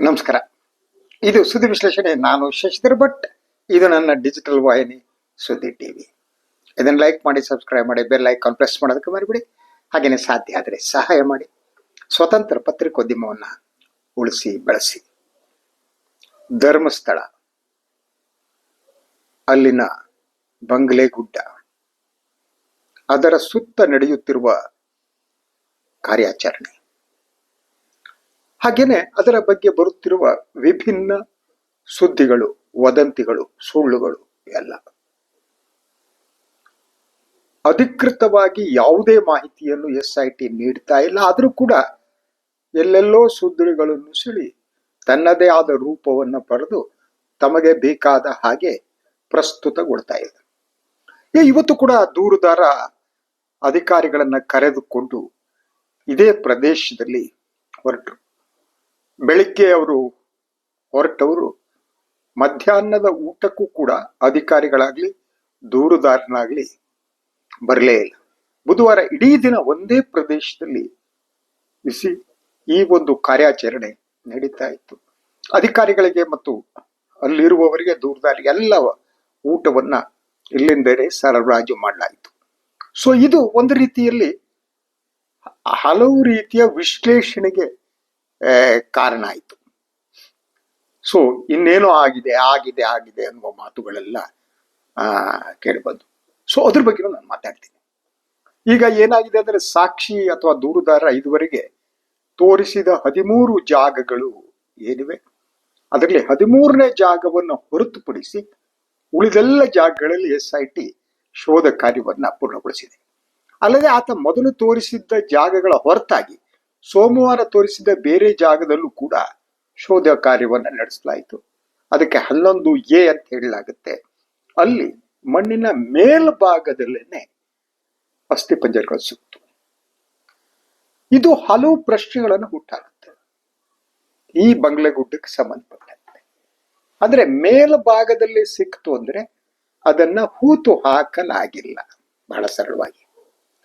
ನಮಸ್ಕಾರ. ಇದು ಸುದ್ದಿ ವಿಶ್ಲೇಷಣೆ. ನಾನು ಶಶಿಧರ್ ಭಟ್. ಇದು ನನ್ನ ಡಿಜಿಟಲ್ ವಾಹಿನಿ ಸುದ್ದಿ ಟಿವಿ. ಇದನ್ನು ಲೈಕ್ ಮಾಡಿ ಸಬ್ಸ್ಕ್ರೈಬ್ ಮಾಡಿ ಬೆಲ್ ಐಕಾನ್ ಪ್ರೆಸ್ ಮಾಡೋದಕ್ಕೆ ಮರಿಬಿಡಿ. ಹಾಗೆಯೇ ಸಾಧ್ಯ ಆದರೆ ಸಹಾಯ ಮಾಡಿ. ಸ್ವತಂತ್ರ ಪತ್ರಿಕೋದ್ಯಮವನ್ನು ಉಳಿಸಿ, ಬೆಳೆಸಿ. ಧರ್ಮಸ್ಥಳ. ಅಲ್ಲಿನ ಬಂಗ್ಲೆ ಗುಡ್ಡ ಅದರ ಸುತ್ತ ನಡೆಯುತ್ತಿರುವ ಕಾರ್ಯಾಚರಣೆ. ಹಾಗೇನೆ ಅದರ ಬಗ್ಗೆ ಬರುತ್ತಿರುವ ವಿಭಿನ್ನ ಸುದ್ದಿಗಳು ವದಂತಿಗಳು ಸುಳ್ಳುಗಳು ಎಲ್ಲ. ಅಧಿಕೃತವಾಗಿ ಯಾವುದೇ ಮಾಹಿತಿಯನ್ನು ಎಸ್ ಐ ಟಿ ನೀಡ್ತಾ ಇಲ್ಲ. ಆದರೂ ಕೂಡ ಎಲ್ಲೆಲ್ಲೋ ಸುದ್ದಿಗಳನ್ನು ಸಿಳಿ ತನ್ನದೇ ಆದ ರೂಪವನ್ನು ಪಡೆದು ತಮಗೆ ಬೇಕಾದ ಹಾಗೆ ಪ್ರಸ್ತುತಗೊಳ್ತಾ ಇದೆ. ಏ, ಇವತ್ತು ಕೂಡ ದೂರುದಾರ ಅಧಿಕಾರಿಗಳನ್ನು ಕರೆದುಕೊಂಡು ಇದೇ ಪ್ರದೇಶದಲ್ಲಿ ಹೊರಟರು. ಬೆಳಿಗ್ಗೆ ಅವರು ಹೊರಟವರು. ಮಧ್ಯಾಹ್ನದ ಊಟಕ್ಕೂ ಕೂಡ ಅಧಿಕಾರಿಗಳಾಗ್ಲಿ, ದೂರುದಾರನಾಗ್ಲಿ ಬರಲೇ ಇಲ್ಲ. ಬುಧವಾರ ಇಡೀ ದಿನ ಒಂದೇ ಪ್ರದೇಶದಲ್ಲಿ ಬಿಸಿ ಈ ಒಂದು ಕಾರ್ಯಾಚರಣೆ ನಡೀತಾ ಇತ್ತು. ಅಧಿಕಾರಿಗಳಿಗೆ ಮತ್ತು ಅಲ್ಲಿರುವವರಿಗೆ ದೂರದಾರಿ ಎಲ್ಲ ಊಟವನ್ನ ಇಲ್ಲಿಂದಲೇ ಸರಬರಾಜು ಮಾಡಲಾಯಿತು. ಸೊ ಇದು ಒಂದು ರೀತಿಯಲ್ಲಿ ಹಲವು ರೀತಿಯ ವಿಶ್ಲೇಷಣೆಗೆ ಕಾರಣ ಆಯಿತು. ಸೊ ಇನ್ನೇನೋ ಆಗಿದೆ ಆಗಿದೆ ಆಗಿದೆ ಅನ್ನುವ ಮಾತುಗಳೆಲ್ಲ, ಆ, ಕೇಳಿಬಂದು. ಸೊ ಅದ್ರ ಬಗ್ಗೆ ನಾನು ಮಾತಾಡ್ತೀನಿ. ಈಗ ಏನಾಗಿದೆ ಅಂದ್ರೆ ಸಾಕ್ಷಿ ಅಥವಾ ದೂರುದಾರ ಇದುವರೆಗೆ ತೋರಿಸಿದ ಹದಿಮೂರು ಜಾಗಗಳು ಏನಿವೆ? ಅದರಲ್ಲಿ ಹದಿಮೂರನೇ ಜಾಗವನ್ನು ಹೊರತುಪಡಿಸಿ ಉಳಿದೆಲ್ಲ ಜಾಗಗಳಲ್ಲಿ ಎಸ್ ಐ ಟಿ ಶೋಧ ಕಾರ್ಯವನ್ನು ಪೂರ್ಣಗೊಳಿಸಿದೆ. ಅಲ್ಲದೆ ಆತ ಮೊದಲು ತೋರಿಸಿದ್ದ ಜಾಗಗಳ ಹೊರತಾಗಿ ಸೋಮವಾರ ತೋರಿಸಿದ ಬೇರೆ ಜಾಗದಲ್ಲೂ ಕೂಡ ಶೋಧ ಕಾರ್ಯವನ್ನು ನಡೆಸಲಾಯಿತು. ಅದಕ್ಕೆ ಹನ್ನೊಂದು ಎ ಅಂತ ಹೇಳಲಾಗುತ್ತೆ. ಅಲ್ಲಿ ಮಣ್ಣಿನ ಮೇಲ್ಭಾಗದಲ್ಲೇನೆ ಅಸ್ಥಿಪಂಜರಗಳು ಸಿಕ್ತು. ಇದು ಹಲವು ಪ್ರಶ್ನೆಗಳನ್ನು ಹುಟ್ಟಾಗುತ್ತೆ. ಈ ಬಂಗ್ಲೆಗುಡ್ಡಕ್ಕೆ ಸಂಬಂಧಪಟ್ಟಂತೆ. ಅಂದ್ರೆ ಮೇಲ್ಭಾಗದಲ್ಲಿ ಸಿಕ್ತು ಅಂದ್ರೆ ಅದನ್ನ ಹೂತು ಹಾಕಲಾಗಿಲ್ಲ. ಬಹಳ ಸರಳವಾಗಿ.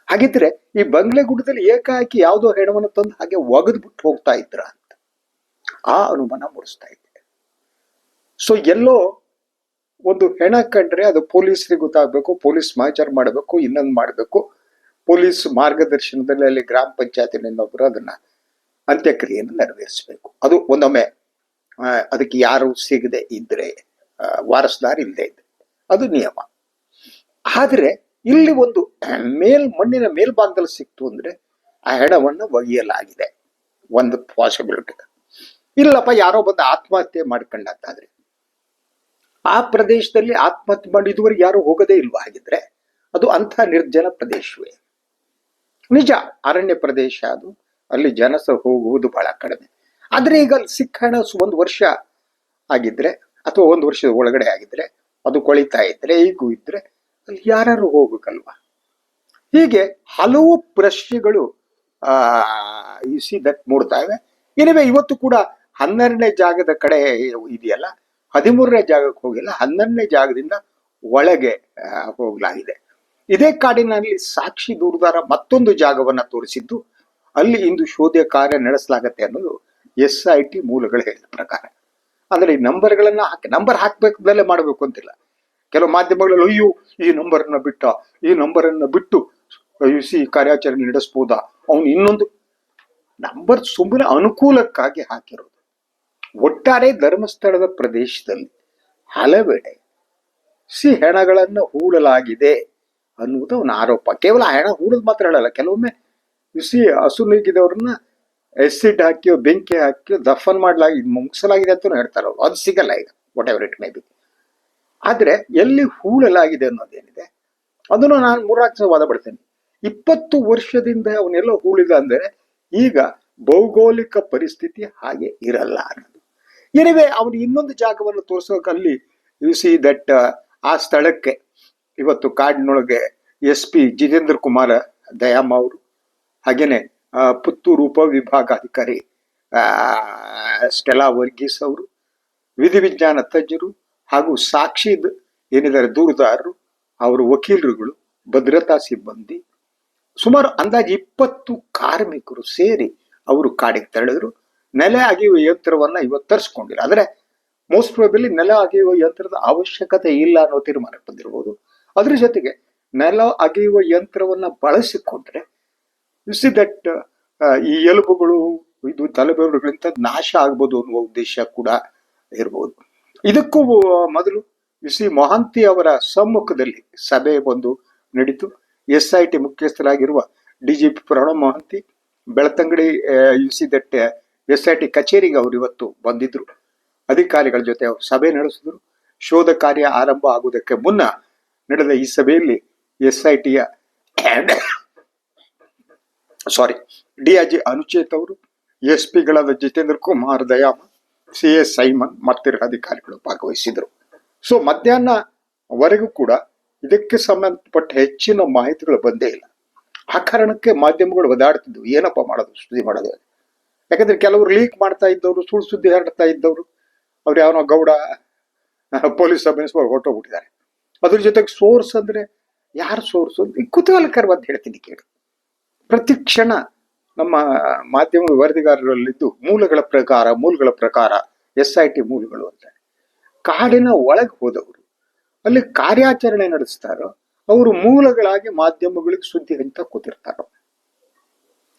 ಹಾಗಿದ್ರೆ ಈ ಬಂಗ್ಲೆ ಗುಡ್ಡದಲ್ಲಿ ಏಕಾಏಕಿ ಯಾವುದೋ ಹೆಣವನ್ನು ತಂದು ಹಾಗೆ ಒಗೆದು ಬಿಟ್ಟು ಹೋಗ್ತಾ ಇದ್ರ ಅಂತ ಆ ಅನುಮಾನ ಮೂಡಿಸ್ತಾ ಇದೆ. ಸೊ ಎಲ್ಲೋ ಒಂದು ಹೆಣ ಕಂಡ್ರೆ ಅದು ಪೊಲೀಸರಿಗೆ ಗೊತ್ತಾಗಬೇಕು, ಪೊಲೀಸ್ ಮಾಚಾರ ಮಾಡಬೇಕು, ಇನ್ನೊಂದು ಮಾಡಬೇಕು. ಪೊಲೀಸ್ ಮಾರ್ಗದರ್ಶನದಲ್ಲಿ ಅಲ್ಲಿ ಗ್ರಾಮ ಪಂಚಾಯತಿನಿಂದೊಬ್ಬರು ಅದನ್ನ ಅಂತ್ಯಕ್ರಿಯೆಯನ್ನು ನೆರವೇರಿಸಬೇಕು. ಅದು ಒಂದೊಮ್ಮೆ ಅದಕ್ಕೆ ಯಾರು ಸಿಗದೆ ಇದ್ರೆ ವಾರಸ್ದಾರ್ ಇಲ್ಲದೆ ಇದ್ರೆ. ಅದು ನಿಯಮ. ಆದ್ರೆ ಇಲ್ಲಿ ಒಂದು ಮೇಲ್ ಮಣ್ಣಿನ ಮೇಲ್ಭಾಗದಲ್ಲಿ ಸಿಕ್ತು ಅಂದ್ರೆ ಆ ಹೆಣವನ್ನು ಒಗೆಯಲಾಗಿದೆ. ಒಂದು ಪಾಸಿಬಿಲಿಟಿ ಇಲ್ಲಪ್ಪ, ಯಾರೋ ಬಂದು ಆತ್ಮಹತ್ಯೆ ಮಾಡ್ಕೊಂಡಂತಾದ್ರೆ. ಆ ಪ್ರದೇಶದಲ್ಲಿ ಆತ್ಮಹತ್ಯೆ ಮಾಡಿ ಇದುವರೆಗೆ ಯಾರು ಹೋಗದೇ ಇಲ್ವಾ? ಹಾಗಿದ್ರೆ ಅದು ಅಂಥ ನಿರ್ಜನ ಪ್ರದೇಶವೇ. ನಿಜ, ಅರಣ್ಯ ಪ್ರದೇಶ ಅದು. ಅಲ್ಲಿ ಜನಸ ಹೋಗುವುದು ಬಹಳ ಕಡಿಮೆ. ಆದ್ರೆ ಈಗ ಅಲ್ಲಿ ಸಿಕ್ಕ ಹಣ ಸು- ಒಂದು ವರ್ಷ ಆಗಿದ್ರೆ, ಅಥವಾ ಒಂದು ವರ್ಷದ ಒಳಗಡೆ ಆಗಿದ್ರೆ, ಅದು ಕೊಳಿತಾ ಇದ್ರೆ ಈಗೂ ಇದ್ರೆ ಅಲ್ಲಿ ಯಾರು ಹೋಗ್ಬೇಕಲ್ವಾ? ಹೀಗೆ ಹಲವು ಪ್ರಶ್ನೆಗಳು, ಆ ಸಿ ದಟ್ ಮೂಡ್ತಾ ಇವೆ. ಏನಿವೆ, ಇವತ್ತು ಕೂಡ ಹನ್ನೆರಡನೇ ಜಾಗದ ಕಡೆ ಇದೆಯಲ್ಲ? ಹದಿಮೂರನೇ ಜಾಗಕ್ಕೆ ಹೋಗಿಲ್ಲ, ಹನ್ನೆರಡನೇ ಜಾಗದಿಂದ ಒಳಗೆ ಹೋಗಲಾಗಿದೆ. ಇದೇ ಕಾಡಿನಲ್ಲಿ ಸಾಕ್ಷಿ ದೂರದಾರ ಮತ್ತೊಂದು ಜಾಗವನ್ನ ತೋರಿಸಿದ್ದು, ಅಲ್ಲಿ ಇಂದು ಶೋಧ ಕಾರ್ಯ ನಡೆಸಲಾಗತ್ತೆ ಅನ್ನೋದು ಎಸ್ ಐ ಟಿ ಮೂಲಗಳು ಹೇಳಿದ ಪ್ರಕಾರ. ಅಂದ್ರೆ ಈ ನಂಬರ್ಗಳನ್ನ ಹಾಕಿ ನಂಬರ್ ಹಾಕ್ಬೇಕದಲ್ಲೇ ಮಾಡಬೇಕು ಅಂತಿಲ್ಲ. ಕೆಲವು ಮಾಧ್ಯಮಗಳಲ್ಲಿ, ಅಯ್ಯೋ, ಈ ನಂಬರನ್ನು ಬಿಟ್ಟ, ಈ ನಂಬರನ್ನ ಬಿಟ್ಟು ಯು ಸಿ ಕಾರ್ಯಾಚರಣೆ ನಡೆಸ್ಬೋದಾ? ಅವನು ಇನ್ನೊಂದು ನಂಬರ್ ಸುಮ್ಮನೆ ಅನುಕೂಲಕ್ಕಾಗಿ ಹಾಕಿರೋದು. ಒಟ್ಟಾರೆ ಧರ್ಮಸ್ಥಳದ ಪ್ರದೇಶದಲ್ಲಿ ಹಲವೆಡೆ ಸಿ ಹೆಣಗಳನ್ನು ಹೂಡಲಾಗಿದೆ ಅನ್ನುವುದು ಅವನ ಆರೋಪ. ಕೇವಲ ಆ ಹೆಣ ಹೂಡೋದು ಮಾತ್ರ ಹೇಳಲ್ಲ, ಕೆಲವೊಮ್ಮೆ ಯು ಸಿ ಹಸುನಿಗಿದವ್ರನ್ನ ಎಸಿಡ್ ಹಾಕಿಯೋ, ಬೆಂಕಿ ಹಾಕಿಯೋ, ದಫನ್ ಮಾಡಲಾಗಿ, ಮುಗಿಸಲಾಗಿದೆ ಅಂತ ಹೇಳ್ತಾರೆ. ಅದು ಸಿಗಲ್ಲ ಈಗ whatever it may be ಆದ್ರೆ ಎಲ್ಲಿ ಹೂಳಲಾಗಿದೆ ಅನ್ನೋದೇನಿದೆ, ಅದನ್ನು ನಾನು ಮೂರ್ನಾಲ್ಕು ವಾದ ಪಡ್ತೇನೆ ಇಪ್ಪತ್ತು ವರ್ಷದಿಂದ ಅವನೆಲ್ಲ ಹೂಳಿದ ಅಂದರೆ ಈಗ ಭೌಗೋಳಿಕ ಪರಿಸ್ಥಿತಿ ಹಾಗೆ ಇರಲ್ಲ ಅನ್ನೋದು. ಏನಿವೆ ಅವನು ಇನ್ನೊಂದು ಜಾಗವನ್ನು ತೋರಿಸೋಕೆ ಅಲ್ಲಿ ಯು ಸಿ ದಟ್ ಆ ಸ್ಥಳಕ್ಕೆ, ಇವತ್ತು ಕಾಡಿನೊಳಗೆ ಎಸ್ ಪಿ ಜಿತೇಂದ್ರ ಕುಮಾರ ದಯಾಮ ಅವರು, ಹಾಗೇನೆ ಪುತ್ತೂರು ಉಪವಿಭಾಗಾಧಿಕಾರಿ ಸ್ಟೆಲಾ ವರ್ಗೀಸ್ ಅವರು, ವಿಧಿವಿಜ್ಞಾನ ತಜ್ಞರು ಹಾಗೂ ಸಾಕ್ಷಿದ ಏನಿದ್ದಾರೆ, ದೂರುದಾರರು, ಅವರ ವಕೀಲರುಗಳು, ಭದ್ರತಾ ಸಿಬ್ಬಂದಿ, ಸುಮಾರು ಅಂದಾಜು ಇಪ್ಪತ್ತು ಕಾರ್ಮಿಕರು ಸೇರಿ ಅವರು ಕಾಡಿಗೆ ತೆರಳಿದ್ರು. ನೆಲೆ ಅಗೆಯುವ ಯಂತ್ರವನ್ನು ಇವತ್ತು ತರಿಸ್ಕೊಂಡಿಲ್ಲ ಆದರೆ ಮೋಸ್ಟ್ ಪ್ರಾಬಲಿ ನೆಲ ಅಗೆಯುವ ಯಂತ್ರದ ಅವಶ್ಯಕತೆ ಇಲ್ಲ ಅನ್ನೋ ತೀರ್ಮಾನಕ್ಕೆ ಬಂದಿರಬಹುದು ಅದ್ರ ಜೊತೆಗೆ ನೆಲ ಅಗೆಯುವ ಯಂತ್ರವನ್ನ ಬಳಸಿಕೊಂಡ್ರೆ ಸಿ ದಟ್ ಈ ಎಲುಬುಗಳು, ಇದು ತಲೆಬೆರಳುಗಳಿಂದ ನಾಶ ಆಗ್ಬೋದು ಅನ್ನುವ ಉದ್ದೇಶ ಕೂಡ ಇರಬಹುದು ಇದಕ್ಕೂ ಮೊದಲು ಸಿ ಮೊಹಂತಿ ಅವರ ಸಮ್ಮುಖದಲ್ಲಿ ಸಭೆ ಒಂದು ನಡೀತು. ಎಸ್ ಐ ಟಿ ಮುಖ್ಯಸ್ಥರಾಗಿರುವ ಡಿಜಿಪಿ ಪ್ರಣವ್ ಮೊಹಂತಿ, ಬೆಳ್ತಂಗಡಿ ಯು ಸಿ ಎಸ್ ಐ ಟಿ ಕಚೇರಿಗೆ ಅವರು ಇವತ್ತು ಬಂದಿದ್ರು. ಅಧಿಕಾರಿಗಳ ಜೊತೆ ಅವರು ಸಭೆ ನಡೆಸಿದ್ರು. ಶೋಧ ಕಾರ್ಯ ಆರಂಭ ಆಗುವುದಕ್ಕೆ ಮುನ್ನ ನಡೆದ ಈ ಸಭೆಯಲ್ಲಿ ಎಸ್ ಐ ಟಿಯ ಸಾರಿ ಡಿಐಜಿ ಅನುಚೇತ್ ಅವರು ಎಸ್ ಪಿಗಳಾದ Jitendra Kumar Dayama C S Simon ಮತ್ತಿರ ಅಧಿಕಾರಿಗಳು ಭಾಗವಹಿಸಿದರು. ಸೊ ಮಧ್ಯಾಹ್ನವರೆಗೂ ಕೂಡ ಇದಕ್ಕೆ ಸಂಬಂಧಪಟ್ಟ ಹೆಚ್ಚಿನ ಮಾಹಿತಿಗಳು ಬಂದೇ ಇಲ್ಲ. ಆ ಕಾರಣಕ್ಕೆ ಮಾಧ್ಯಮಗಳು ಒದಾಡ್ತಿದ್ವು ಏನಪ್ಪ ಮಾಡೋದು, ಸುದ್ದಿ ಮಾಡೋದು ಯಾಕಂದ್ರೆ ಕೆಲವರು ಲೀಕ್ ಮಾಡ್ತಾ ಇದ್ದವರು, ಸುಳ್ಳು ಸುದ್ದಿ ಹರಡ್ತಾ ಇದ್ದವರು, ಅವ್ರು ಯಾವನೋ ಗೌಡ, ಪೊಲೀಸ್ ಸಬ್ ಇನ್ಸ್ಪೆಕ್ಟರ್ ಹೊರಟೋಗ್ಬಿಟ್ಟಿದ್ದಾರೆ. ಅದ್ರ ಜೊತೆಗೆ ಸೋರ್ಸ್ ಅಂದ್ರೆ ಯಾರು ಸೋರ್ಸ್? ಕುತೂಹಲಕರವಾದ ಹೇಳ್ತೀನಿ ಕೇಳಿ. ಪ್ರತಿ ಕ್ಷಣ ನಮ್ಮ ಮಾಧ್ಯಮ ವರದಿಗಾರರಲ್ಲಿದ್ದು ಮೂಲಗಳ ಪ್ರಕಾರ ಮೂಲಗಳ ಪ್ರಕಾರ, ಎಸ್ ಐ ಟಿ ಮೂಲಗಳು ಅಂತ. ಕಾಡಿನ ಒಳಗೆ ಹೋದವರು. ಅಲ್ಲಿ ಕಾರ್ಯಾಚರಣೆ ನಡೆಸ್ತಾರೋ, ಅವರು ಮೂಲಗಳಾಗಿ ಮಾಧ್ಯಮಗಳಿಗೆ ಸುದ್ದಿ ಅಂತ ಕೂತಿರ್ತಾರೋ.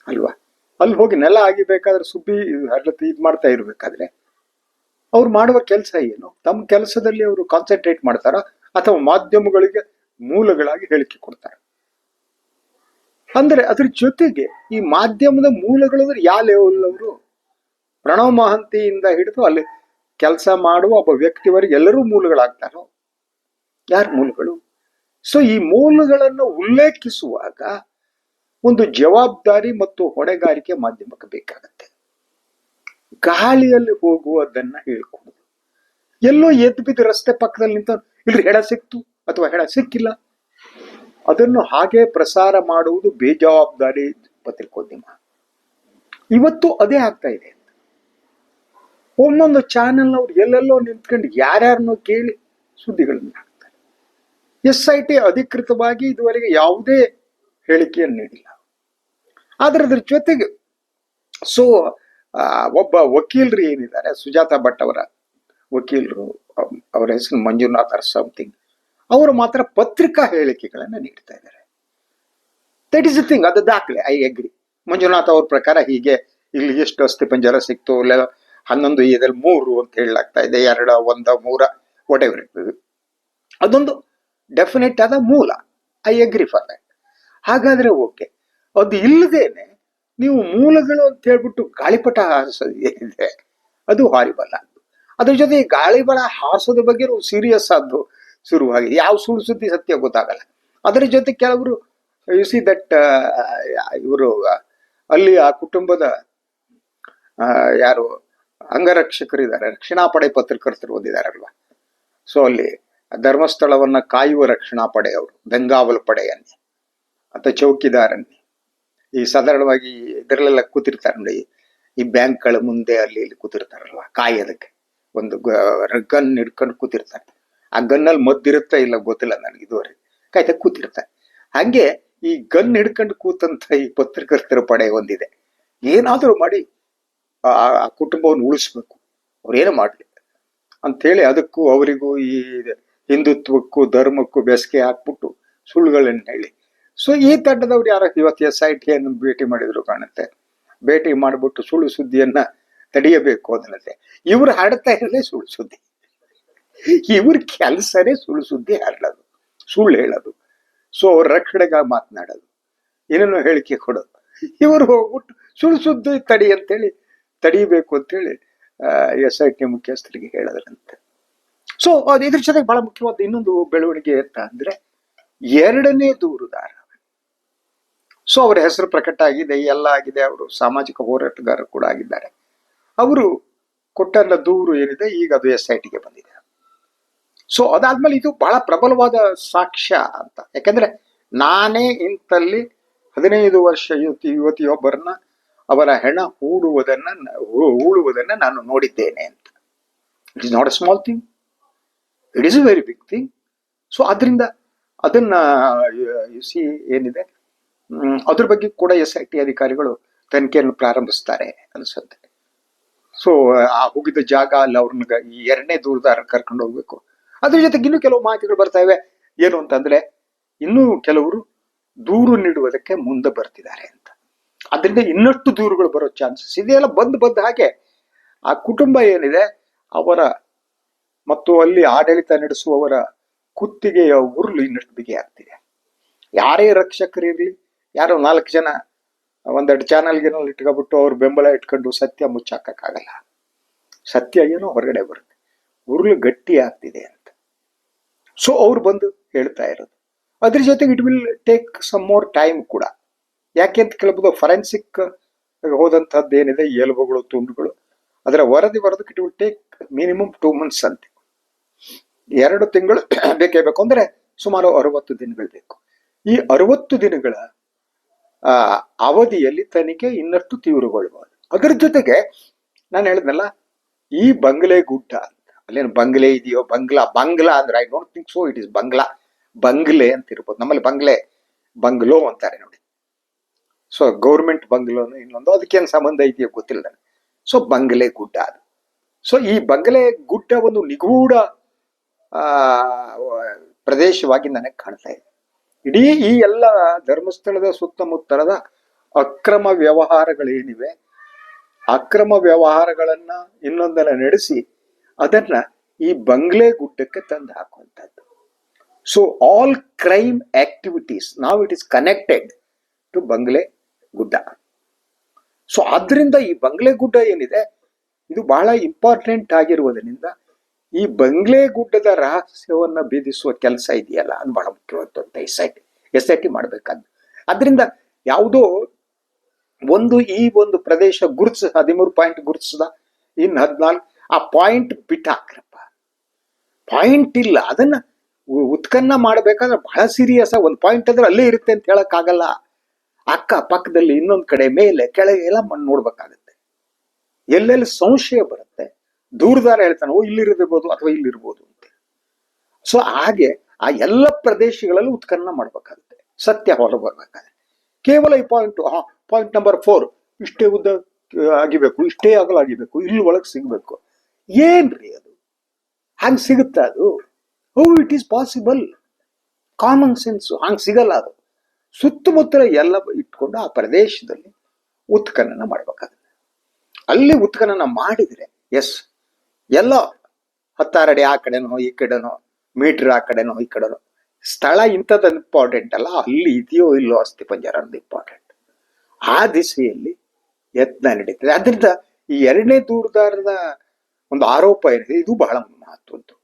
ಅಲ್ವಾ? ಅಲ್ಲಿ ಹೋಗಿ ನೆಲ ಆಗಿಬೇಕಾದ್ರೆ ಸುದ್ದಿ ಹರಳತಿ ಇದು ಮಾಡ್ತಾ ಇರ್ಬೇಕಾದ್ರೆ, ಅವ್ರು ಮಾಡುವ ಕೆಲಸ ಏನು? ತಮ್ಮ ಕೆಲಸದಲ್ಲಿ ಅವರು ಕಾನ್ಸಂಟ್ರೇಟ್ ಮಾಡ್ತಾರ? ಅಥವಾ ಮಾಧ್ಯಮಗಳಿಗೆ ಮೂಲಗಳಾಗಿ ಹೇಳಿಕೆ ಕೊಡ್ತಾರೆ? ಅಂದ್ರೆ ಅದ್ರ ಜೊತೆಗೆ ಈ ಮಾಧ್ಯಮದ ಮೂಲಗಳು ಅಂದ್ರೆ ಯಾವ ಲೆವೆಲ್ ಅವರು ಪ್ರಣವ್ ಮಹಂತಿಯಿಂದ ಹಿಡಿದು ಅಲ್ಲಿ ಕೆಲಸ ಮಾಡುವ ಒಬ್ಬ ವ್ಯಕ್ತಿವರೆಗೆ ಎಲ್ಲರೂ ಮೂಲಗಳಾಗ್ತಾರೋ? ಯಾರ ಮೂಲಗಳು? ಸೊ ಈ ಮೂಲಗಳನ್ನು ಉಲ್ಲೇಖಿಸುವಾಗ ಒಂದು ಜವಾಬ್ದಾರಿ ಮತ್ತು ಹೊಣೆಗಾರಿಕೆ ಮಾಧ್ಯಮಕ್ಕೆ ಬೇಕಾಗತ್ತೆ. ಗಾಳಿಯಲ್ಲಿ ಹೋಗುವುದನ್ನ ಹೇಳ್ಕೊಡುದು. ಎಲ್ಲೋ ಎದ್ದು ಬಿದ್ದು ರಸ್ತೆ ಪಕ್ಕದಲ್ಲಿ ನಿಂತ ಇಲ್ರಿ, ಹೆಣ ಸಿಕ್ತು ಅಥವಾ ಹೆಣ ಸಿಕ್ಕಿಲ್ಲ. ಅದನ್ನು ಹಾಗೆ ಪ್ರಸಾರ ಮಾಡುವುದು ಬೇಜವಾಬ್ದಾರಿ ಪತ್ರಿಕೋದ್ಯಮ. ಇವತ್ತು ಅದೇ ಆಗ್ತಾ ಇದೆ ಒಂದೊಂದು ಚಾನೆಲ್ ಅವ್ರು ಎಲ್ಲೆಲ್ಲೋ ನಿಂತ್ಕೊಂಡು ಯಾರ್ಯಾರನ್ನೋ ಕೇಳಿ ಸುದ್ದಿಗಳನ್ನ ಹಾಕ್ತಾರೆ. ಎಸ್ ಐ ಟಿ ಅಧಿಕೃತವಾಗಿ ಇದುವರೆಗೆ ಯಾವುದೇ ಹೇಳಿಕೆಯನ್ನು ನೀಡಿಲ್ಲ. ಆದ್ರೆ ಅದ್ರ ಜೊತೆಗೆ, ಸೊ ಒಬ್ಬ ವಕೀಲರು ಏನಿದ್ದಾರೆ, ಸುಜಾತಾ ಭಟ್ ಅವರ ವಕೀಲರು ಅವರ ಹೆಸರು ಮಂಜುನಾಥ್ ಆರ್ ಸಮಥಿಂಗ್ ಅವರು ಮಾತ್ರ ಪತ್ರಿಕಾ ಹೇಳಿಕೆಗಳನ್ನು ನೀಡ್ತಾ ಇದ್ದಾರೆ. ದಟ್ ಇಸ್ ಥಿಂಗ್ ಅದು ದಾಖಲೆ, ಐ ಅಗ್ರಿ ಮಂಜುನಾಥ್ ಅವ್ರ ಪ್ರಕಾರ ಹೀಗೆ, ಇಲ್ಲಿ ಎಷ್ಟು ಅಸ್ಥಿ ಪಂಜರ ಸಿಕ್ತು, ಇಲ್ಲ ಹನ್ನೊಂದು ಇದ್ರಲ್ಲಿ ಮೂರು ಅಂತ ಹೇಳಲಾಗ್ತಾ ಇದೆ, ಎರಡ, ಒಂದ, ಮೂರ ವಾಟ್ ಎವರ್ ಅದೊಂದು ಡೆಫಿನೆಟ್ ಆದ ಮೂಲ, ಐ ಅಗ್ರಿ ಫಾರ್ ದಟ್ ಹಾಗಾದ್ರೆ ಓಕೆ ಅದು ಇಲ್ಲದೇನೆ ನೀವು ಮೂಲಗಳು ಅಂತ ಹೇಳ್ಬಿಟ್ಟು ಗಾಳಿಪಟ ಹಾರಿಸೋದು ಏನಿದೆ, ಅದು ಹಾರಿಬಲ್ಲ ಅದ್ರ ಜೊತೆ ಗಾಳಿಬಲ ಹಾರಿಸೋದ್ರ ಬಗ್ಗೆ ಸೀರಿಯಸ್ ಆದ್ದು ಶುರುವಾಗಿದೆ ಯಾವ ಸುಳ್ಳು ಸುದ್ದಿ ಸತ್ಯ ಗೊತ್ತಾಗಲ್ಲ. ಅದರ ಜೊತೆ ಕೆಲವರು ಯು ಸಿ ದಟ್ ಇವರು ಅಲ್ಲಿ ಆ ಕುಟುಂಬದ ಯಾರು, ಅಂಗರಕ್ಷಕರಿದ್ದಾರೆ. ರಕ್ಷಣಾ ಪಡೆ ಪತ್ರಕರ್ತರು ಓದಿದಾರಲ್ವಾ ಸೊ ಅಲ್ಲಿ ಧರ್ಮಸ್ಥಳವನ್ನ ಕಾಯುವ ರಕ್ಷಣಾ ಪಡೆ ಅವರು ಬೆಂಗಾವಲು ಪಡೆಯನ್ನೇ ಅಥವಾ ಚೌಕಿದಾರನ್ನೇ. ಈ ಸಾಧಾರಣವಾಗಿ ಇದರಲ್ಲೆಲ್ಲ ಕೂತಿರ್ತಾರೆ ನೋಡಿ. ಈ ಬ್ಯಾಂಕ್ಗಳ ಮುಂದೆ ಅಲ್ಲಿ ಇಲ್ಲಿ ಕೂತಿರ್ತಾರಲ್ವ, ಕಾಯೋದಕ್ಕೆ. ಒಂದು ಗನ್ ಹಿಡ್ಕೊಂಡು ಕೂತಿರ್ತಾರೆ. ಆ ಗನ್ನಲ್ಲಿ ಮದ್ದಿರುತ್ತಾ ಇಲ್ಲ ಗೊತ್ತಿಲ್ಲ ನನಗೆ ಇದುವರೆಗೆ. ಕಾಯ್ತಾ ಕೂತಿರ್ತ. ಹಂಗೆ ಈ ಗನ್ ಹಿಡ್ಕೊಂಡು ಕೂತಂತ ಈ ಪತ್ರಕರ್ತರ ಪಡೆ ಒಂದಿದೆ. ಏನಾದರೂ ಮಾಡಿ ಆ ಕುಟುಂಬವನ್ನು ಉಳಿಸ್ಬೇಕು. ಅವ್ರೇನು ಮಾಡಲಿ? ಅಂಥೇಳಿ ಅದಕ್ಕೂ ಅವರಿಗೂ ಈ ಹಿಂದುತ್ವಕ್ಕೂ ಧರ್ಮಕ್ಕೂ ಬೆಸಕೆ ಹಾಕ್ಬಿಟ್ಟು ಸುಳ್ಳುಗಳನ್ನು ಹೇಳಿ. ಸೊ, ಈ ತಂಡದವ್ರು ಯಾರೋ ಇವತ್ತು ಎಸ್ ಐ ಟಿಯನ್ನು ಭೇಟಿ ಮಾಡಿದ್ರು ಕಾಣುತ್ತೆ. ಭೇಟಿ ಮಾಡಿಬಿಟ್ಟು ಸುಳ್ಳು ಸುದ್ದಿಯನ್ನ ತಡೆಯಬೇಕು ಅದನ್ನತೆ ಇವರು ಹಾಡ್ತಾ ಇರೋದೇ ಸುಳ್ಳು ಸುದ್ದಿ. ಇವ್ರ ಕೆಲಸನೇ ಸುಳ್ಳು ಸುದ್ದಿ ಹರಡೋದು ಸುಳ್ಳು ಹೇಳೋದು. ಸೊ ರಕ್ಷಣೆಗ ಮಾತನಾಡೋದು. ಏನೇನೋ ಹೇಳಿಕೆ ಕೊಡೋದು. ಇವರು ಹೋಗ್ಬಿಟ್ಟು ಸುಳ್ಳು ಸುದ್ದಿ ತಡಿ ಅಂತೇಳಿ, ತಡಿಬೇಕು ಅಂತೇಳಿ ಎಸ್ ಐ ಟಿ ಮುಖ್ಯಸ್ಥರಿಗೆ ಹೇಳಿದ್ರಂತೆ. ಸೊ ಅದು ಇದ್ರ ಜೊತೆಗೆ ಬಹಳ ಮುಖ್ಯವಾದ ಇನ್ನೊಂದು ಬೆಳವಣಿಗೆ ಅಂತ ಅಂದ್ರೆ ಎರಡನೇ ದೂರುದಾರ ಸೊ ಅವರ ಹೆಸರು ಪ್ರಕಟ ಆಗಿದೆ, ಎಲ್ಲ ಆಗಿದೆ, ಅವರು ಸಾಮಾಜಿಕ ಹೋರಾಟಗಾರರು ಕೂಡ ಆಗಿದ್ದಾರೆ. ಅವರು ಕೊಟ್ಟಲ್ಲ ದೂರು ಏನಿದೆ, ಈಗ ಅದು ಎಸ್ ಐ ಟಿಗೆ ಬಂದಿದೆ. ಸೊ ಅದಾದ್ಮೇಲೆ ಇದು ಬಹಳ ಪ್ರಬಲವಾದ ಸಾಕ್ಷ್ಯ ಅಂತ. ಯಾಕಂದ್ರೆ ನಾನೇ ಇಂತಲ್ಲಿ ಹದಿನೈದು ವರ್ಷ ಯುವತಿ, ಯುವತಿಯೊಬ್ಬರನ್ನ ಅವರ ಹೆಣ ಹೂಡುವುದನ್ನ ಹೂಳುವುದನ್ನ ನಾನು ನೋಡಿದ್ದೇನೆ ಅಂತ. It is not a small thing it is a very big thing so ಅದರಿಂದ ಅದನ್ನ ಸಿ ಏನಿದೆ? ಅದ್ರ ಬಗ್ಗೆ ಕೂಡ ಎಸ್ ಐ ಟಿ ಅಧಿಕಾರಿಗಳು ತನಿಖೆಯನ್ನು ಪ್ರಾರಂಭಿಸ್ತಾರೆ ಅನ್ಸುತ್ತೆ. ಸೊ ಆ, ಹೋಗಿದ್ದ ಜಾಗ ಅಲ್ಲಿ ಅವ್ರನ್ನ ಎರಡನೇ ದೂರದಾರ ಕರ್ಕೊಂಡು ಹೋಗ್ಬೇಕು. ಅದ್ರ ಜೊತೆಗೆ ಇನ್ನೂ ಕೆಲವು ಮಾಹಿತಿಗಳು ಬರ್ತಾ ಇವೆ. ಏನು ಅಂತಂದ್ರೆ, ಇನ್ನೂ ಕೆಲವರು ದೂರು ನೀಡುವುದಕ್ಕೆ ಮುಂದೆ ಬರ್ತಿದ್ದಾರೆ ಅಂತ. ಅದರಿಂದ ಇನ್ನಷ್ಟು ದೂರುಗಳು ಬರೋ ಚಾನ್ಸಸ್ ಇದೆಲ್ಲ ಬಂದು ಬಂದ ಹಾಗೆ ಆ ಕುಟುಂಬ ಏನಿದೆ, ಅವರ ಮತ್ತು ಅಲ್ಲಿ ಆಡಳಿತ ನಡೆಸುವವರ ಕುತ್ತಿಗೆಯ ಉರುಳು ಇನ್ನಷ್ಟು ಬಿಗಿ ಆಗ್ತಿದೆ. ಯಾರೇ ಇರಲಿ, ಯಾರೋ ನಾಲ್ಕು ಜನ, ಒಂದೆರಡು ಚಾನಲ್ ಗಿನಲ್ ಇಟ್ಕೊಬಿಟ್ಟು ಅವ್ರ ಬೆಂಬಲ ಇಟ್ಕೊಂಡು ಸತ್ಯ ಮುಚ್ಚಾಕಕ್ಕಾಗಲ್ಲ. ಸತ್ಯ ಏನೋ ಹೊರಗಡೆ ಬರುತ್ತೆ. ಉರುಳು ಗಟ್ಟಿ ಆಗ್ತಿದೆ ಸೊ ಅವ್ರು ಬಂದು ಹೇಳ್ತಾ ಇರೋದು. ಅದ್ರ ಜೊತೆಗೆ it will take some more time ಕೂಡ. ಯಾಕೆ ಅಂತ ಕೇಳ್ಬೋದು ಫರೆನ್ಸಿಕ್ ಹೋದಂತಹದ್ದು ಏನಿದೆ ಎಲುಬುಗಳು ತುಂಡುಗಳು. ಅದರ ವರದಿ ಬರೋದಕ್ಕೆ it will take minimum two months ಅಂತ. ಎರಡು ತಿಂಗಳು ಬೇಕೇ ಬೇಕು ಅಂದ್ರೆ ಸುಮಾರು ಅರವತ್ತು ದಿನಗಳು ಬೇಕು. ಈ ಅರವತ್ತು ದಿನಗಳ ಅವಧಿಯಲ್ಲಿ ತನಿಖೆ ಇನ್ನಷ್ಟು ತೀವ್ರಗೊಳ್ಬಹುದು. ಅದರ ಜೊತೆಗೆ ನಾನು ಹೇಳಿದ್ನಲ್ಲ, ಈ ಬಂಗ್ಲೆ ಗುಡ್ಡ ಅಲ್ಲೇನು ಬಂಗ್ಲೆ ಇದೆಯೋ? ಬಂಗ್ಲಾ ಬಂಗ್ಲಾ ಅಂದ್ರೆ I don't think so it is Bangla. Bangle ಅಂತ ಇರ್ಬೋದು. ನಮ್ಮಲ್ಲಿ ಬಂಗ್ಲೆ, ಬಂಗ್ಲೋ ಅಂತಾರೆ ನೋಡಿ. ಸೊ ಗೌರ್ಮೆಂಟ್ ಬಂಗ್ಲೋನು ಇನ್ನೊಂದು ಅದಕ್ಕೇನು ಸಂಬಂಧ ಇದೆಯೋ ಗೊತ್ತಿಲ್ಲ ನನಗೆ. ಸೊ ಬಂಗ್ಲೆ ಗುಡ್ಡ ಅದು. ಸೊ ಈ ಬಂಗ್ಲೆ ಗುಡ್ಡ ಒಂದು ನಿಗೂಢ ಪ್ರದೇಶವಾಗಿ ನನಗೆ ಕಾಣ್ತಾ ಇದೆ. ಇಡೀ ಈ ಎಲ್ಲ ಧರ್ಮಸ್ಥಳದ ಸುತ್ತಮುತ್ತಲದ ಅಕ್ರಮ ವ್ಯವಹಾರಗಳೇನಿವೆ? ಅಕ್ರಮ ವ್ಯವಹಾರಗಳನ್ನ ಇನ್ನೊಂದನ್ನ ನಡೆಸಿ ಅದನ್ನ ಈ ಬಂಗ್ಲೆ ಗುಡ್ಡಕ್ಕೆ ತಂದು ಹಾಕುವಂಥದ್ದು. ಸೊ ಆಲ್ ಕ್ರೈಮ್ ಆಕ್ಟಿವಿಟೀಸ್ ನಾವು it is connected to Bangle Gudda. So ಆದ್ರಿಂದ ಈ ಬಂಗ್ಲೆ ಗುಡ್ಡ ಏನಿದೆ, ಇದು ಬಹಳ ಇಂಪಾರ್ಟೆಂಟ್ ಆಗಿರುವುದರಿಂದ ಈ ಬಂಗ್ಲೆ ಗುಡ್ಡದ ರಹಸ್ಯವನ್ನು ಭೇದಿಸುವ ಕೆಲಸ ಇದೆಯಲ್ಲ, ಅದು ಬಹಳ ಮುಖ್ಯವಾದಂಥ S I T, S I T ಮಾಡಬೇಕಾದ ಅದರಿಂದ ಯಾವುದೋ ಒಂದು ಈ ಒಂದು ಪ್ರದೇಶ ಗುರುತಿಸ, ಹದಿಮೂರು ಪಾಯಿಂಟ್ ಗುರುತಿಸದ, ಇನ್ನು ಹದಿನಾಲ್ಕು ಆ ಪಾಯಿಂಟ್ ಬಿಟ್ಟು ಹಾಕ್ರಪ್ಪ ಪಾಯಿಂಟ್ ಇಲ್ಲ. ಅದನ್ನ ಉತ್ಕನ್ನ ಮಾಡಬೇಕಾದ್ರೆ ಬಹಳ ಸೀರಿಯಸ್ ಒಂದು ಪಾಯಿಂಟ್ ಅಂದ್ರೆ ಅಲ್ಲೇ ಇರುತ್ತೆ ಅಂತ ಹೇಳಕ್ಕಾಗಲ್ಲ. ಅಕ್ಕ ಪಕ್ಕದಲ್ಲಿ ಇನ್ನೊಂದು ಕಡೆ ಮೇಲೆ ಕೆಳಗೆ ಎಲ್ಲ ಮಣ್ಣು ನೋಡ್ಬೇಕಾಗತ್ತೆ. ಎಲ್ಲೆಲ್ಲಿ ಸಂಶಯ ಬರುತ್ತೆ, ದೂರದಾರ ಹೇಳ್ತಾನೆ, ಓ, ಇಲ್ಲಿರದಿರ್ಬೋದು ಅಥವಾ ಇಲ್ಲಿರ್ಬೋದು ಅಂತ. ಸೊ ಹಾಗೆ ಆ ಎಲ್ಲ ಪ್ರದೇಶಗಳಲ್ಲೂ ಉತ್ಖನ್ನ ಮಾಡ್ಬೇಕಾಗುತ್ತೆ. ಸತ್ಯ ಹೊರ ಬರಬೇಕಾದ್ರೆ ಕೇವಲ ಈ ಪಾಯಿಂಟ್ ಪಾಯಿಂಟ್ ನಂಬರ್ ಫೋರ್ ಇಷ್ಟೇ ಉದ್ದ ಆಗಿಬೇಕು, ಇಷ್ಟೇ ಆಗಿಬೇಕು ಇಲ್ಲಿ ಒಳಗೆ ಸಿಗ್ಬೇಕು. ಏನ್ರಿ ಅದು ಹಂಗೆ ಸಿಗುತ್ತಾ ಅದು? How it is possible common sense ಹಂಗೆ ಸಿಗಲ್ಲ ಅದು. ಸುತ್ತಮುತ್ತಲ ಎಲ್ಲ ಇಟ್ಕೊಂಡು ಆ ಪ್ರದೇಶದಲ್ಲಿ ಉತ್ಖನನ ಮಾಡ್ಬೇಕಾಗುತ್ತೆ. ಅಲ್ಲಿ ಉತ್ಖನನ ಮಾಡಿದ್ರೆ ಎಸ್ ಎಲ್ಲ ಹತ್ತಾರು ಅಡಿ ಆ ಕಡೆನೋ, ಈ ಕಡೆನೋ, ಮೀಟರ್ ಆ ಕಡೆನೋ, ಈ ಕಡೆನೋ, ಸ್ಥಳ ಇಂಥದ್ದು ಇಂಪಾರ್ಟೆಂಟ್ ಅಲ್ಲ, ಅಲ್ಲಿ ಇದೆಯೋ ಇಲ್ಲೋ ಅಸ್ಥಿ ಪಂಜರ ಅನ್ನೋದು ಇಂಪಾರ್ಟೆಂಟ್ ಆ ದಿಸೆಯಲ್ಲಿ ಯತ್ನ ನಡೀತದೆ. ಅದರಿಂದ ಈ ಎರಡನೇ ದೂರದಾರದ ಒಂದು ಆರೋಪ ಏನಿದೆ, ಇದು ಬಹಳ ಮಹತ್ವದ್ದು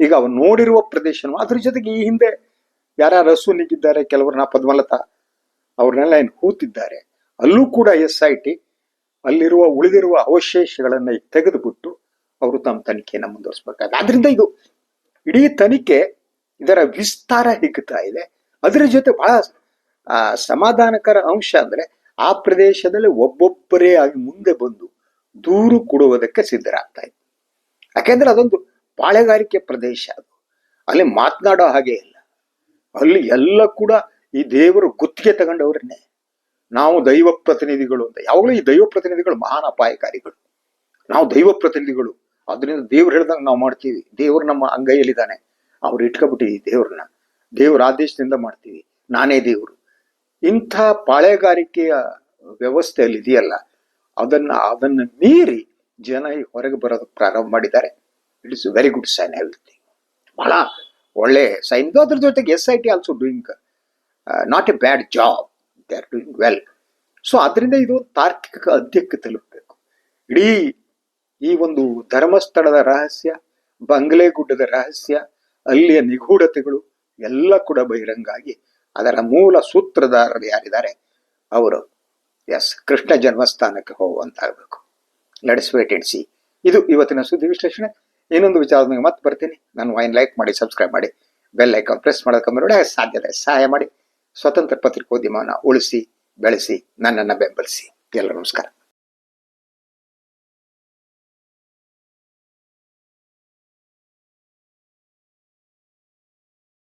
ಈಗ ಅವನು ನೋಡಿರುವ ಪ್ರದೇಶನೂ ಅದ್ರ ಜೊತೆಗೆ ಈ ಹಿಂದೆ ಯಾರ ರಸೂನಿಗಿದ್ದಾರೆ ಕೆಲವರನ್ನ ಪದ್ಮಲತಾ ಅವ್ರನ್ನೆಲ್ಲ ಏನು ಕೂತಿದ್ದಾರೆ ಅಲ್ಲೂ ಕೂಡ ಎಸ್ ಐ ಟಿ ಅಲ್ಲಿರುವ ಉಳಿದಿರುವ ಅವಶೇಷಗಳನ್ನ ತೆಗೆದುಬಿಟ್ಟು ಅವರು ತಮ್ಮ ತನಿಖೆಯನ್ನು ಮುಂದುವರಿಸಬೇಕಾಗಿದೆ. ಆದ್ರಿಂದ ಇದು ಇಡೀ ತನಿಖೆ ಇದರ ವಿಸ್ತಾರ ಹಿಗ್ತಾ ಇದೆ. ಅದರ ಜೊತೆ ಬಹಳ ಸಮಾಧಾನಕರ ಅಂಶ ಅಂದ್ರೆ ಆ ಪ್ರದೇಶದಲ್ಲಿ ಒಬ್ಬೊಬ್ಬರೇ ಆಗಿ ಮುಂದೆ ಬಂದು ದೂರು ಕೊಡುವುದಕ್ಕೆ ಸಿದ್ಧರಾಗ್ತಾ ಇತ್ತು ಯಾಕೆಂದ್ರೆ ಅದೊಂದು ಪಾಳೆಗಾರಿಕೆ ಪ್ರದೇಶ ಅದು. ಅಲ್ಲಿ ಮಾತನಾಡೋ ಹಾಗೆ ಇಲ್ಲ. ಅಲ್ಲಿ ಎಲ್ಲ ಕೂಡ ಈ ದೇವರು ಗುತ್ತಿಗೆ ತಗೊಂಡವ್ರನ್ನೇ. ನಾವು ದೈವ ಪ್ರತಿನಿಧಿಗಳು ಅಂತ. ಯಾವಾಗಲೂ ಈ ದೈವ ಪ್ರತಿನಿಧಿಗಳು ಮಹಾನ್ ಅಪಾಯಕಾರಿಗಳು. ನಾವು ದೈವ ಪ್ರತಿನಿಧಿಗಳು. ಅದರಿಂದ ದೇವ್ರು ಹೇಳ್ದಂಗೆ ನಾವು ಮಾಡ್ತೀವಿ. ದೇವ್ರು ನಮ್ಮ ಅಂಗೈಯಲ್ಲಿದ್ದಾನೆ. ಅವ್ರು ಇಟ್ಕೊಬಿಟ್ಟಿವಿ ದೇವ್ರನ್ನ. ದೇವ್ರ ಆದೇಶದಿಂದ ಮಾಡ್ತೀವಿ. ನಾನೇ ದೇವರು. ಇಂಥ ಪಾಳೆಗಾರಿಕೆಯ ವ್ಯವಸ್ಥೆಯಲ್ಲಿ ಇದೆಯಲ್ಲ. ಅದನ್ನ ಅದನ್ನ ಮೀರಿ ಜನ ಹೊರಗೆ ಬರೋದು ಪ್ರಾರಂಭ ಮಾಡಿದ್ದಾರೆ. It is very good sign everything ಬಹಳ ಒಳ್ಳೆ ಸೈನ್ ಅದ್ರ ಜೊತೆಗೆ S I T also doing not a bad job they are doing well so ಅದರಿಂದ ಇದು ತಾರ್ಕಿಕ ಅಧ್ಯಕ್ಕೆ ತಲುಪಬೇಕು. ಇಡೀ ಈ ಒಂದು ಧರ್ಮಸ್ಥಳದ ರಹಸ್ಯ ಬಂಗ್ಲೆ ಗುಡ್ಡದ ರಹಸ್ಯ, ಅಲ್ಲಿಯ ನಿಗೂಢತೆಗಳು ಎಲ್ಲ ಕೂಡ ಬಹಿರಂಗ ಆಗಿ ಅದರ ಮೂಲ ಸೂತ್ರಧಾರರು ಯಾರಿದ್ದಾರೆ? ಅವರು ಎಸ್ ಕೃಷ್ಣ ಜನ್ಮಸ್ಥಾನಕ್ಕೆ ಹೋಗುವಂತಾಗಬೇಕು. ಲೆಟ್ಸ್ ವೇಟ್ ಅಂಡ್ ಸಿ ಇದು ಇವತ್ತಿನ ಸುದ್ದಿ ವಿಶ್ಲೇಷಣೆ. ಇನ್ನೊಂದು ವಿಚಾರದೊಂದಿಗೆ ಮತ್ತೆ ಬರ್ತೀನಿ. ನಾನು ವೈನ್ ಲೈಕ್ ಮಾಡಿ, ಸಬ್ಸ್ಕ್ರೈಬ್ ಮಾಡಿ, ಬೆಲ್ ಐಕಾನ್ ಪ್ರೆಸ್ ಮಾಡೋದಕ್ಕೆ ನೋಡಿ ಸಾಧ್ಯತೆ ಸಹಾಯ ಮಾಡಿ. ಸ್ವತಂತ್ರ ಪತ್ರಿಕೋದ್ಯಮವನ್ನು ಉಳಿಸಿ, ಬೆಳೆಸಿ, ನನ್ನನ್ನು ಬೆಂಬಲಿಸಿ. ಎಲ್ಲರೂ ನಮಸ್ಕಾರ.